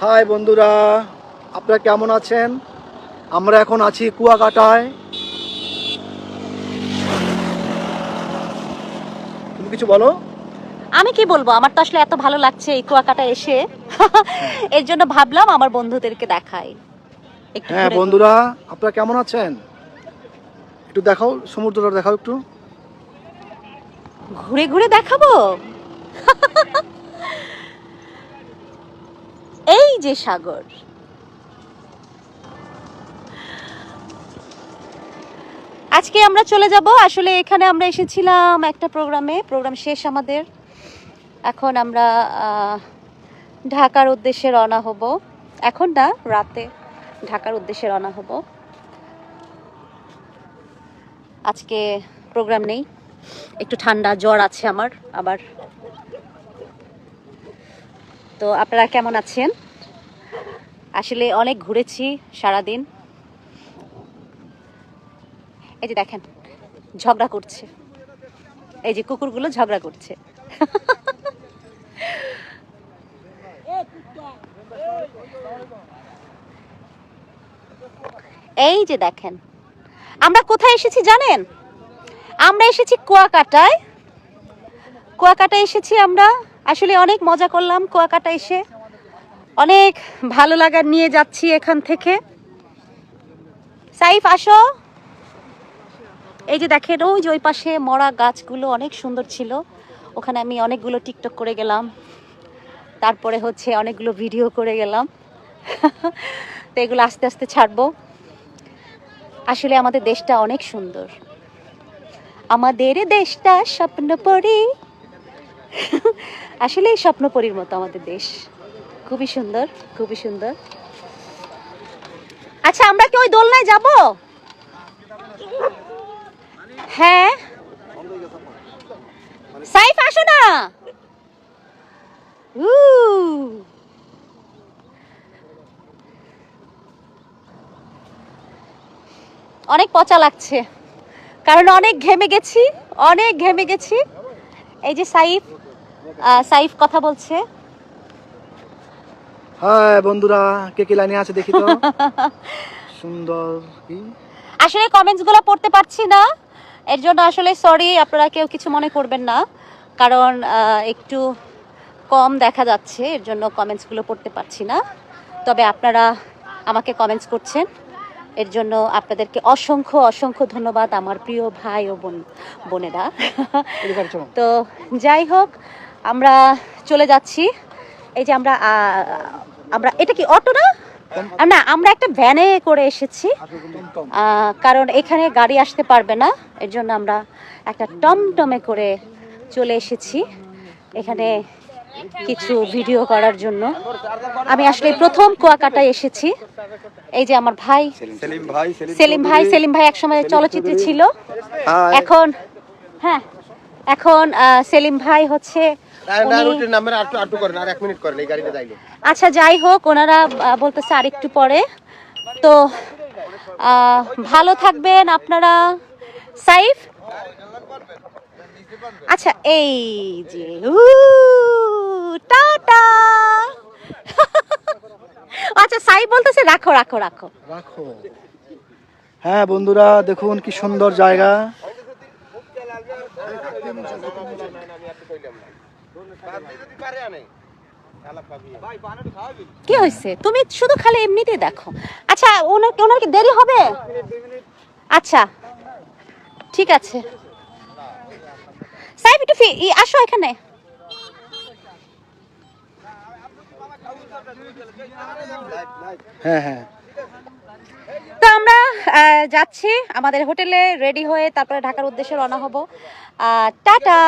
High বন্ধুরা আপনারা কেমন আছেন? আমরা এখন আছি কুয়াকাটায়। তুমি কিছু বলো? আমি কি বলব? আমার তো আসলে এত ভালো লাগছে এই কুয়াকাটা এসে। এর জন্য ভাবলাম আমার বন্ধুদেরকে দেখাই। হ্যাঁ বন্ধুরা আপনারা কেমন আছেন? একটু দেখাও সমুদ্রটা দেখাও একটু। ঘুরে ঘুরে দেখাবো এই যে সাগর? আজকে আমরা চলে যাব, আসলে এখানে আমরা এসেছিলাম একটা প্রোগ্রামে, প্রোগ্রাম শেষ আমাদের। এখন আমরা ঢাকার উদ্দেশ্যে রওনা হব। এখন না, রাতে ঢাকার উদ্দেশ্যে রওনা হব। আজকে প্রোগ্রাম নেই। একটু ঠান্ডা জ্বর আছে আমার, আবার। তো আপনারা কেমন আছেন? আসলে অনেক ঘুরেছি সারাদিন। এই যে দেখেন, ঝগড়া করছে। এই যে কুকুরগুলো ঝগড়া করছে। এই যে দেখেন, আমরা কোথায় এসেছি জানেন? আমরা এসেছি কুয়াকাটায়। কুয়াকাটায় এসেছি আমরা, আসলে অনেক মজা করলাম কুয়াকাটা এসে। অনেক ভালো লাগা নিয়ে যাচ্ছি এখান থেকে। সাইফ, আসো। এই যে দেখেন, ওই যে ওই পাশে মরা গাছগুলো অনেক সুন্দর ছিল। ওখানে আমি অনেকগুলো টিকটক করে গেলাম। তারপরে হচ্ছে অনেকগুলো ভিডিও করে গেলাম। তো এগুলো আস্তে আস্তে ছাড়বো। আসলে আমাদের দেশটা অনেক সুন্দর। আমাদের দেশটা স্বপ্নপরী। আসলে স্বপ্নপরীর মতো আমাদের দেশ। খুবই সুন্দর খুবই সুন্দর। আচ্ছা আমরা কি ওই দোলনায় যাব? হ্যাঁ। সাইফ, আসো না। অনেক পচা লাগছে। কারণ অনেক ঘেমে গেছি, অনেক ঘেমে গেছি। এই যে সাইফ সাইফ কথা বলছে। হাই বন্ধুরা কে কে লাইনে আছে দেখি তো? সুন্দর কি? আসলে কমেন্টসগুলো পড়তে পারছি না। এর জন্য আসলে সরি আপনারা কেউ কিছু মনে করবেন না। কারণ একটু কম দেখা যাচ্ছে এর জন্য কমেন্টসগুলো পড়তে পারছি না। তবে আপনারা আমাকে কমেন্টস করছেন। এর জন্য আপনাদেরকে অসংখ্য অসংখ্য ধন্যবাদ আমার প্রিয় ভাই ও বোন বোনেরা। তো যাই হোক আমরা চলে যাচ্ছি। এই যে আমরা আমরা এটা কি অটো না? না আমরা একটা ভ্যানে করে এসেছি কারণ এখানে গাড়ি আসতে পারবে না এর জন্য আমরা একটা টমটমে করে চলে এসেছি এখানে কিছু ভিডিও করার জন্য। আমি আসলে প্রথম কুয়াকাটায় এসেছি এই যে আমার ভাই সেলিম ভাই সেলিম ভাই সেলিম ভাই একসময় চলচ্চিত্রে ছিল। এখন হ্যাঁ এখন সেলিম ভাই হচ্ছে আর আচ্ছা যাই হোক ওনারা বলতেছে আরেকটু পরে। তো ভালো থাকবেন আপনারা। সাইফ? আচ্ছা এই যে টাটা। আচ্ছা সাইফ বলতেছে রাখো রাখো রাখো। রাখো। হ্যাঁ বন্ধুরা দেখুন কি সুন্দর জায়গা। কি হয়েছে? তুমি শুধু খালি এমনিতেই দেখো। আচ্ছা ওনার ওনার কি দেরি হবে? আচ্ছা ঠিক আছে। সাহেব একটু ফি- ই, আসো এখানে। হ্যাঁ হ্যাঁ। তো আমরা যাচ্ছি। আমাদের হোটেলে রেডি হয়ে তারপরে ঢাকার উদ্দেশ্যে রওনা হব। আহ, টাটা।